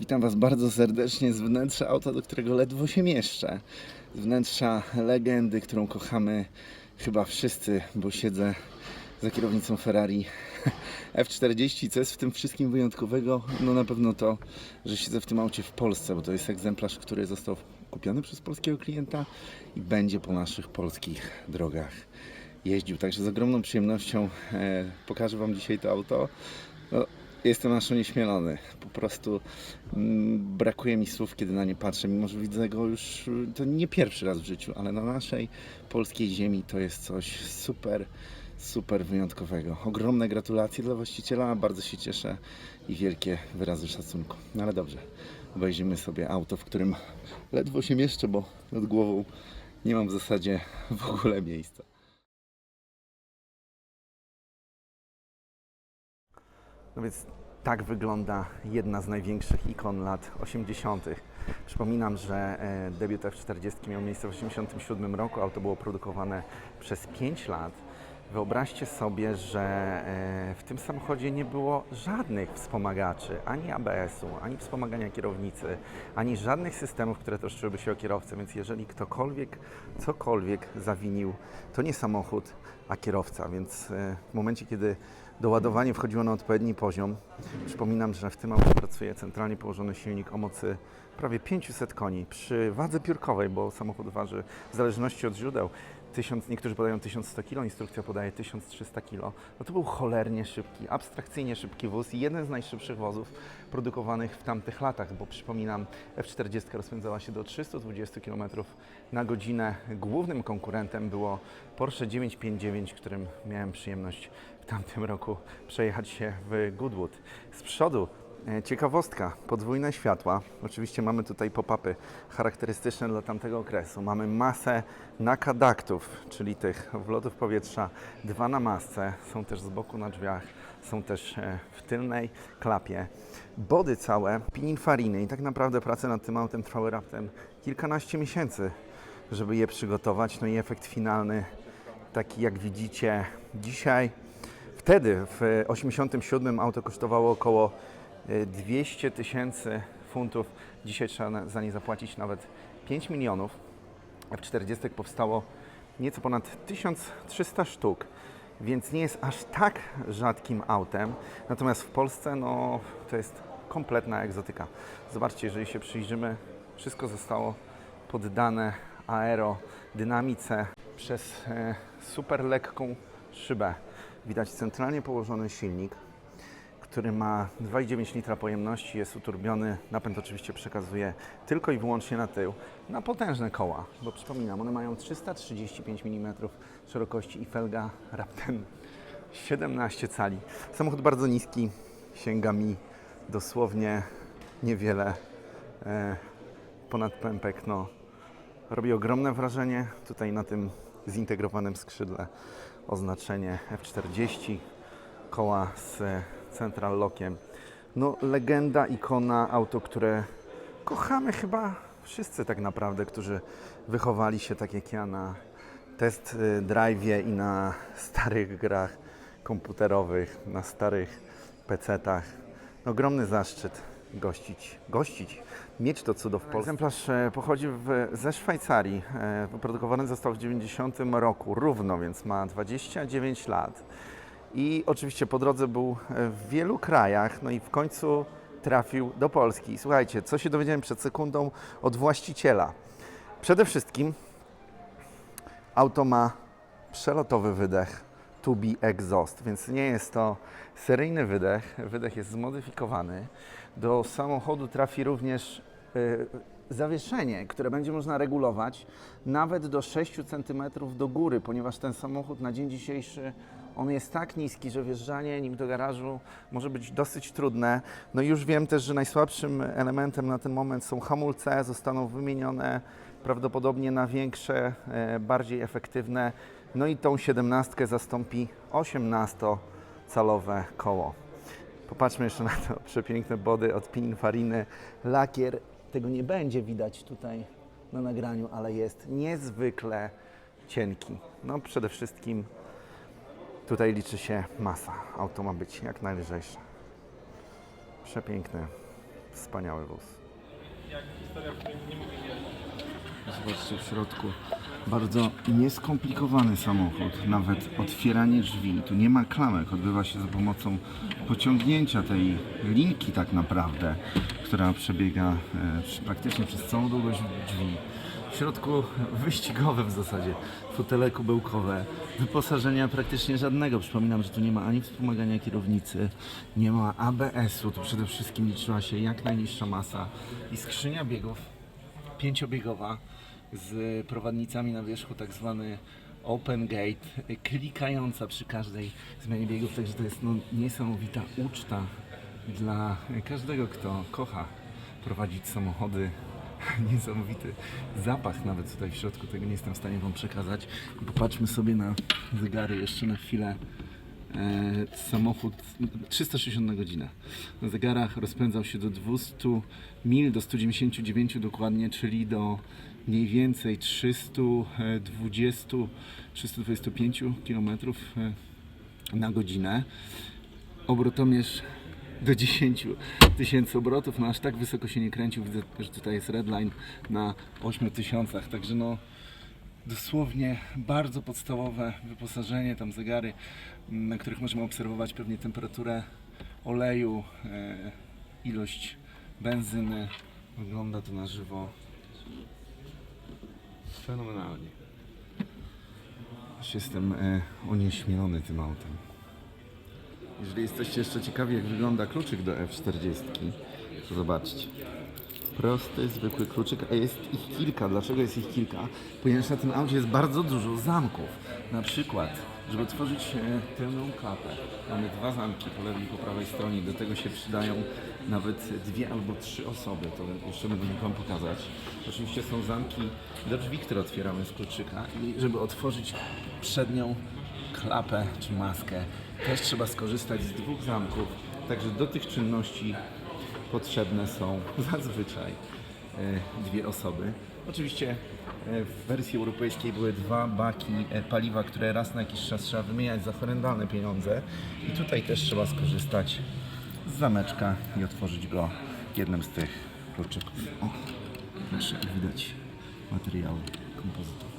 Witam Was bardzo serdecznie z wnętrza auta, do którego ledwo się mieszczę. Z wnętrza legendy, którą kochamy chyba wszyscy, bo siedzę za kierownicą Ferrari F40. Co jest w tym wszystkim wyjątkowego? No na pewno to, że siedzę w tym aucie w Polsce, bo to jest egzemplarz, który został kupiony przez polskiego klienta i będzie po naszych polskich drogach jeździł. Także z ogromną przyjemnością e, pokażę Wam dzisiaj to auto. No, jestem aż onieśmielony. Po prostu mm, brakuje mi słów, kiedy na nie patrzę, mimo że widzę go już y, to nie pierwszy raz w życiu, ale na naszej polskiej ziemi to jest coś super, super wyjątkowego. Ogromne gratulacje dla właściciela, bardzo się cieszę i wielkie wyrazy szacunku. No ale dobrze, obejrzymy sobie auto, w którym ledwo się mieszczę, bo nad głową nie mam w zasadzie w ogóle miejsca. No więc tak wygląda jedna z największych ikon lat 80. Przypominam, że e, debiut F40 miał miejsce w 1987 roku. Auto było produkowane przez 5 lat. Wyobraźcie sobie, że e, w tym samochodzie nie było żadnych wspomagaczy, ani ABS-u, ani wspomagania kierownicy, ani żadnych systemów, które troszczyłyby się o kierowcę. Więc jeżeli ktokolwiek cokolwiek zawinił, to nie samochód, a kierowca. Więc e, w momencie, kiedy doładowanie wchodziło na odpowiedni poziom, przypominam, że w tym aucie pracuje centralnie położony silnik o mocy prawie 500 koni. Przy wadze piórkowej, bo samochód waży w zależności od źródeł 1000, niektórzy podają 1100 kg, instrukcja podaje 1300 kg. No to był cholernie szybki, abstrakcyjnie szybki wóz i jeden z najszybszych wozów produkowanych w tamtych latach, bo przypominam, F40 rozpędzała się do 320 km na godzinę. Głównym konkurentem było Porsche 959, którym miałem przyjemność w tamtym roku przejechać się w Goodwood. Z przodu Ciekawostka, podwójne światła. Oczywiście mamy tutaj pop-upy charakterystyczne dla tamtego okresu. Mamy masę nakadaktów, czyli tych wlotów powietrza, dwa na masce, są też z boku na drzwiach, są też e, w tylnej klapie. Body całe, pininfariny i tak naprawdę prace nad tym autem trwały raptem kilkanaście miesięcy, żeby je przygotować. No i efekt finalny, taki jak widzicie dzisiaj. Wtedy w 87 auto kosztowało około 200 tysięcy funtów. Dzisiaj trzeba za nie zapłacić nawet 5 milionów. F40 powstało nieco ponad 1300 sztuk, więc nie jest aż tak rzadkim autem. Natomiast w Polsce no, to jest kompletna egzotyka. Zobaczcie, jeżeli się przyjrzymy, wszystko zostało poddane aerodynamice przez e, super lekką szybę. Widać centralnie położony silnik, który ma 2,9 litra pojemności, jest uturbiony. Napęd oczywiście przekazuje tylko i wyłącznie na tył, na potężne koła, bo przypominam, one mają 335 mm szerokości i felga raptem 17 cali. Samochód bardzo niski, sięga mi dosłownie niewiele e, ponad pępek. No, robi ogromne wrażenie. Tutaj na tym zintegrowanym skrzydle oznaczenie F40, koła z central lockiem. No, legenda, ikona, auto, które kochamy chyba wszyscy tak naprawdę, którzy wychowali się tak jak ja na test y, drive'ie i na starych grach komputerowych, na starych PC-tach. No, ogromny zaszczyt gościć, gościć, mieć to cudo w Polsce. Egzemplarz e, pochodzi w, ze Szwajcarii. E, Wyprodukowany został w 90 roku, równo, więc ma 29 lat. I oczywiście po drodze był w wielu krajach, no i w końcu trafił do Polski. Słuchajcie, co się dowiedziałem przed sekundą od właściciela. Przede wszystkim auto ma przelotowy wydech Tubi Exhaust, więc nie jest to seryjny wydech. Wydech jest zmodyfikowany. Do samochodu trafi również y, zawieszenie, które będzie można regulować nawet do 6 cm do góry, ponieważ ten samochód na dzień dzisiejszy on jest tak niski, że wjeżdżanie nim do garażu może być dosyć trudne. No już wiem też, że najsłabszym elementem na ten moment są hamulce, zostaną wymienione prawdopodobnie na większe, e, bardziej efektywne. No i tą 17 zastąpi 18-calowe koło. Popatrzmy jeszcze na to przepiękne body od Pininfariny. Lakier, tego nie będzie widać tutaj na nagraniu, ale jest niezwykle cienki. No przede wszystkim tutaj liczy się masa. Auto ma być jak najlżejsze. Przepiękny Wspaniały wóz. Zobaczcie w środku. Bardzo nieskomplikowany samochód, nawet otwieranie drzwi. Tu nie ma klamek, odbywa się za pomocą pociągnięcia tej linki tak naprawdę, która przebiega e, praktycznie przez całą długość drzwi. W środku wyścigowe w zasadzie, fotele kubełkowe, wyposażenia praktycznie żadnego. Przypominam, że tu nie ma ani wspomagania kierownicy, nie ma ABS-u, tu przede wszystkim liczyła się jak najniższa masa i skrzynia biegów pięciobiegowa z prowadnicami na wierzchu, tak zwany open gate, klikająca przy każdej zmianie biegów, także to jest no, niesamowita uczta dla każdego, kto kocha prowadzić samochody. Niesamowity zapach nawet tutaj w środku, tego nie jestem w stanie Wam przekazać. Popatrzmy sobie na zegary jeszcze na chwilę. E, samochód 360 na godzinę. Na zegarach rozpędzał się do 200 mil, do 199 dokładnie, czyli do mniej więcej 320, 325 km na godzinę. Obrotomierz do 10 tysięcy obrotów, no aż tak wysoko się nie kręcił. Widzę, że tutaj jest redline na 8 tysiącach, także no dosłownie bardzo podstawowe wyposażenie, tam zegary, m, na których możemy obserwować pewnie temperaturę oleju, e, ilość benzyny. Wygląda to na żywo fenomenalnie. Aż jestem e, onieśmielony tym autem. Jeżeli jesteście jeszcze ciekawi, jak wygląda kluczyk do F40, to zobaczcie. Prosty, zwykły kluczyk, a jest ich kilka. Dlaczego jest ich kilka? Ponieważ na tym aucie jest bardzo dużo zamków. Na przykład, żeby otworzyć e, tylną klapę, mamy dwa zamki po lewej i po prawej stronie. Do tego się przydają nawet dwie albo trzy osoby. To jeszcze będę mógł Wam pokazać. Oczywiście są zamki do drzwi, które otwieramy z kluczyka. I żeby otworzyć przednią klapę czy maskę, też trzeba skorzystać z dwóch zamków. Także do tych czynności potrzebne są zazwyczaj e, dwie osoby. Oczywiście e, w wersji europejskiej były dwa baki e, paliwa, które raz na jakiś czas trzeba wymieniać za horrendalne pieniądze. I tutaj też trzeba skorzystać z zameczka i otworzyć go jednym z tych kluczyków. O, proszę, widać materiały kompozytowe.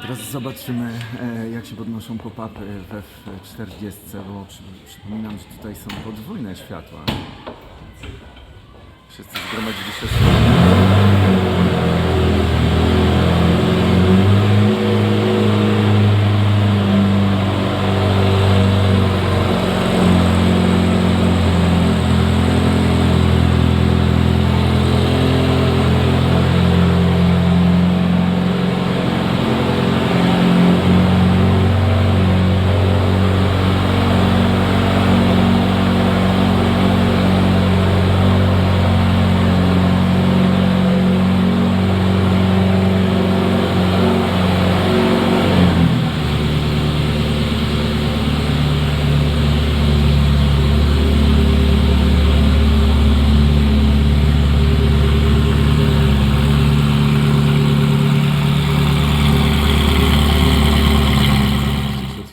Teraz zobaczymy, e, jak się podnoszą pop-upy we F40, bo przy, przypominam, że tutaj są podwójne światła. Wszyscy zgromadzili się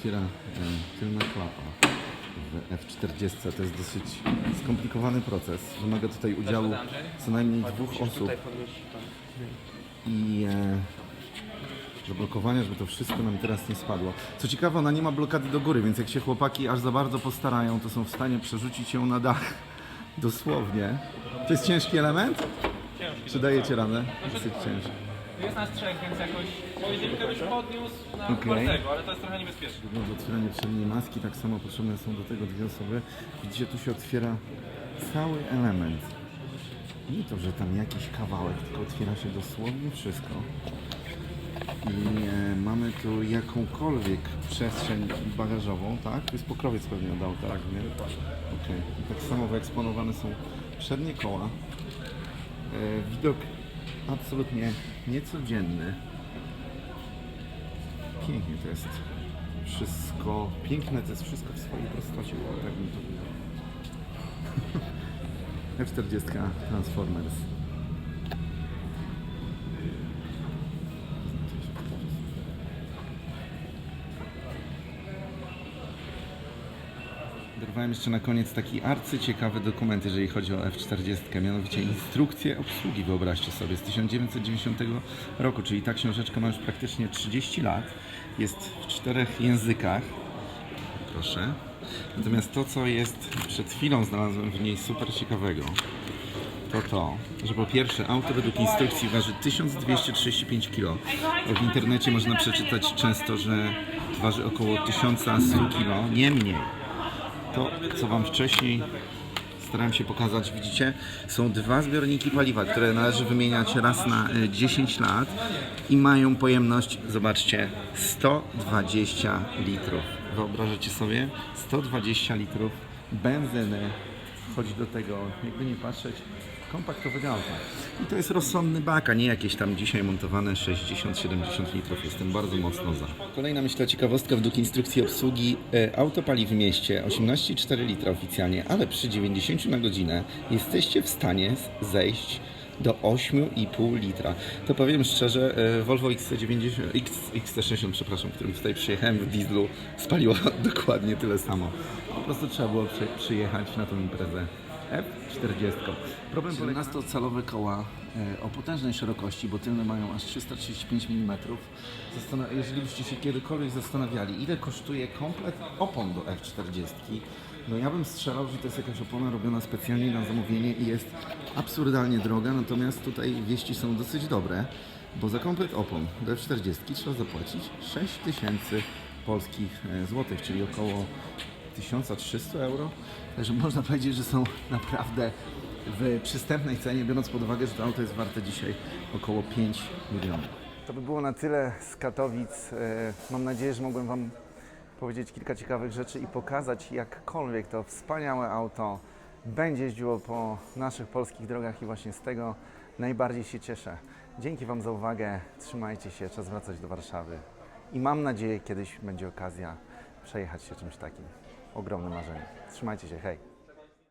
otwiera e, tylna klapa w F40. To jest dosyć skomplikowany proces. Wymaga tutaj udziału co najmniej dwóch osób i e, zablokowania, żeby to wszystko nam teraz nie spadło. Co ciekawe, ona nie ma blokady do góry, więc jak się chłopaki aż za bardzo postarają, to są w stanie przerzucić ją na dach. Dosłownie. To jest ciężki element? Czy dajecie radę? Dosyć ciężki. Jest nas trzech, więc jakoś pojedynkę byś podniósł na Okej. ale to jest trochę niebezpieczne. Wygląda otwieranie przedniej maski, tak samo potrzebne są do tego dwie osoby. Widzicie, tu się otwiera cały element. Nie to, że tam jakiś kawałek, tylko otwiera się dosłownie wszystko. I e, mamy tu jakąkolwiek przestrzeń bagażową, tak? To jest pokrowiec pewnie od auta. Tak, nie? Okej. I Tak samo wyeksponowane są przednie koła. E, widok absolutnie niecodzienny. Pięknie to jest wszystko, piękne to jest wszystko w swojej prostocie, tak bym to powiedział. F40 Transformers. Dorwałem jeszcze na koniec taki arcyciekawy dokument, jeżeli chodzi o F40, mianowicie instrukcję obsługi, wyobraźcie sobie, z 1990 roku, czyli ta książeczka ma już praktycznie 30 lat, jest w czterech językach, proszę. Natomiast to, co jest przed chwilą znalazłem w niej super ciekawego, to to, że po pierwsze auto według instrukcji waży 1235 kg. W internecie można przeczytać często, że waży około 1100 kg, nie mniej. To, co Wam wcześniej starałem się pokazać, widzicie, są dwa zbiorniki paliwa, które należy wymieniać raz na e, 10 lat i mają pojemność, zobaczcie, 120 litrów. Wyobrażacie sobie? 120 litrów benzyny wchodzi do tego, jakby nie patrzeć, kompaktowego auta. I to jest rozsądny bak, a nie jakieś tam dzisiaj montowane 60-70 litrów. Jestem bardzo mocno za. Kolejna myślę ciekawostka według instrukcji obsługi. E, Auto pali w mieście 18,4 litra oficjalnie, ale przy 90 na godzinę jesteście w stanie zejść do 8,5 litra. To powiem szczerze, e, Volvo XC90, X, XC60, przepraszam, którym tutaj przyjechałem w dieslu, spaliło dokładnie tyle samo. Po prostu trzeba było przy, przyjechać na tą imprezę. F40. Problem 17-calowe koła e, o potężnej szerokości, bo tylne mają aż 335 mm. Zastan- jeżeli byście się kiedykolwiek zastanawiali, ile kosztuje komplet opon do F40, no ja bym strzelał, że to jest jakaś opona robiona specjalnie na zamówienie i jest absurdalnie droga, natomiast tutaj wieści są dosyć dobre, bo za komplet opon do F40 trzeba zapłacić 6 tysięcy polskich e, złotych, czyli około 1300 euro. Także można powiedzieć, że są naprawdę w przystępnej cenie, biorąc pod uwagę, że to auto jest warte dzisiaj około 5 milionów. To by było na tyle z Katowic. E, Mam nadzieję, że mogłem Wam powiedzieć kilka ciekawych rzeczy i pokazać, jakkolwiek to wspaniałe auto będzie jeździło po naszych polskich drogach i właśnie z tego najbardziej się cieszę. Dzięki Wam za uwagę. Trzymajcie się, czas wracać do Warszawy. I mam nadzieję, kiedyś będzie okazja przejechać się czymś takim. Ogromne marzenie. Trzymajcie się, hej!